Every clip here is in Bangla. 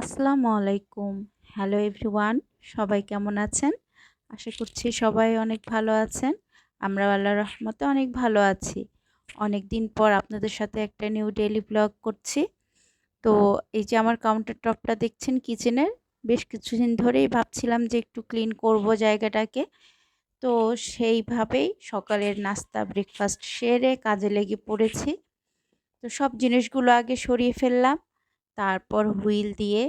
আসসালামু আলাইকুম। হ্যালো এভরিওয়ান সবাই কেমন আছেন? আশা করছি সবাই অনেক ভালো আছেন। আমরা আল্লাহ রহমতে অনেক ভালো আছি। অনেক দিন পর আপনাদের সাথে একটা নিউ ডেলি ব্লগ করছি। তো এই যে আমার কাউন্টার টপটা দেখছেন কিচেনের বেশ কিছুদিন ধরেই ভাবছিলাম যে একটু ক্লিন করব জায়গাটাকে। তো সেইভাবেই সকালের নাস্তা ব্রেকফাস্ট সেরে কাজে লেগে পড়েছি। তো সব জিনিসগুলো আগে সরিয়ে ফেললাম। তারপর হুইল দিয়ে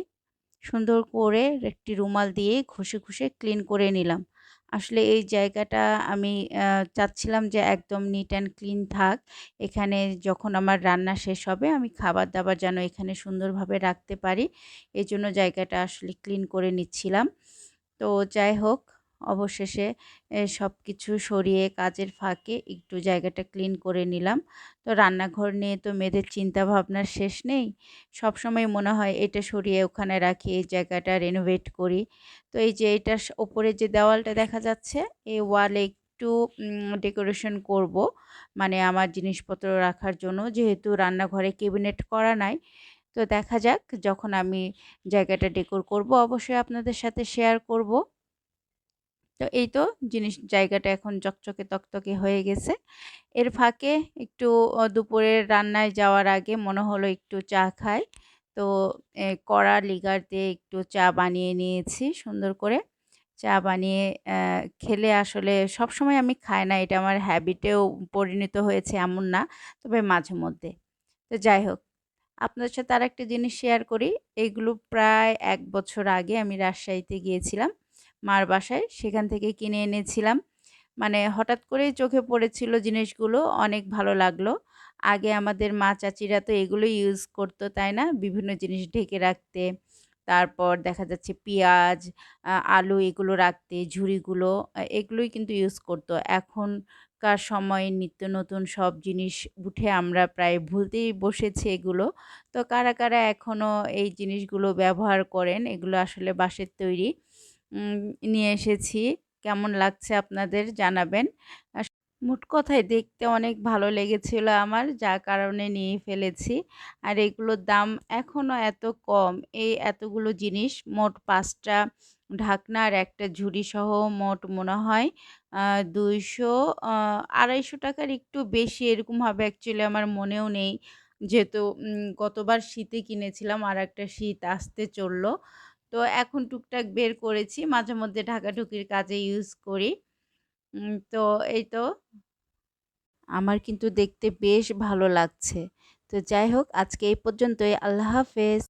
সুন্দর করে একটি রুমাল দিয়ে ঘষে ঘষে ক্লিন করে নিলাম। আসলে এই জায়গাটা আমি চাচ্ছিলাম যে একদম নিট অ্যান্ড ক্লিন থাক। এখানে যখন আমার রান্না শেষ হবে, আমি খাবার দাবার যেন এখানে সুন্দরভাবে রাখতে পারি। এই জন্য জায়গাটা আসলে ক্লিন করে নিচ্ছিলাম। তো যাই হোক অবশেষে সব কিছু সরিয়ে কাজের ফাঁকে একটু জায়গাটা ক্লিন করে নিলাম। তো রান্নাঘর নিয়ে তো মেয়েদের চিন্তা ভাবনার শেষ নেই। সব সময় মনে হয় এটা সরিয়ে ওখানে রাখি, এই জায়গাটা রেনোভেট করি। তো এই যে এটার ওপরে যে দেওয়ালটা দেখা যাচ্ছে, এই ওয়ালে একটু ডেকোরেশন করব। মানে আমার জিনিসপত্র রাখার জন্য, যেহেতু রান্নাঘরে কেবিনেট করা নাই। তো দেখা যাক, যখন আমি জায়গাটা ডেকোর করব, অবশ্যই আপনাদের সাথে শেয়ার করব। তো এই তো জিনিস জায়গাটা এখন চকচকে তকতকে হয়ে গেছে। এর ফাঁকে একটু দুপুরের রান্নায় যাওয়ার আগে মনে হলো একটু চা খাই। তো কড়া লিগার দিয়ে একটু চা বানিয়ে নিয়েছি সুন্দর করে। চা বানিয়ে খেলে আসলে সব সময় আমি খাই না, এটা আমার হ্যাবিটেও পরিণত হয়েছে এমন না, তবে মাঝে মধ্যে। তো যাই হোক আপনাদের সাথে আর একটা জিনিস শেয়ার করি। এইগুলো প্রায় এক বছর আগে আমি রাজশাহীতে গিয়েছিলাম। মার বাসায় সেখান থেকে কিনে এনেছিলাম। মানে হঠাৎ করেই চোখে পড়েছিল জিনিসগুলো, অনেক ভালো লাগল। আগে আমাদের মা চাচিরা তো এগুলো ইউজ করতো, তাই না? বিভিন্ন জিনিস ঢেকে রাখতে। তারপর দেখা যাচ্ছে পেঁয়াজ আলু এগুলো রাখতে, ঝুড়িগুলো এগুলোই কিন্তু ইউজ করতো। এখনকার সময়ে নিত্য নতুন সব জিনিস উঠে আমরা প্রায় ভুলতেই বসেছি এগুলো। তো কারা কারা এখনও এই জিনিসগুলো ব্যবহার করেন, এগুলো আসলে বাঁশের তৈরি নিয়ে এসেছি। কেমন লাগছে আপনাদের জানাবেন। মোট কথায় দেখতে অনেক ভালো লেগেছিল আমার, যার কারণে নিয়ে ফেলেছি। আর এগুলোর দাম এখনও এত কম। এই এতগুলো জিনিস মোট পাঁচটা ঢাকনা আর একটা ঝুড়ি সহ মোট মনে হয় দুইশো আড়াইশো টাকার একটু বেশি এরকম হবে অ্যাকচুয়ালি আমার মনেও নেই। যেহেতু গতবার শীতে কিনেছিলাম আর একটা শীত আসতে চলল। তো এখন টুকটাক বের করেছি। মাঝে মধ্যে ঢাকাঢুকির কাজে ইউজ করি। তো এই তো। আমার কিন্তু দেখতে বেশ ভালো লাগছে। তো যাই হোক, আজকে এই পর্যন্তই। আল্লাহ হাফেজ।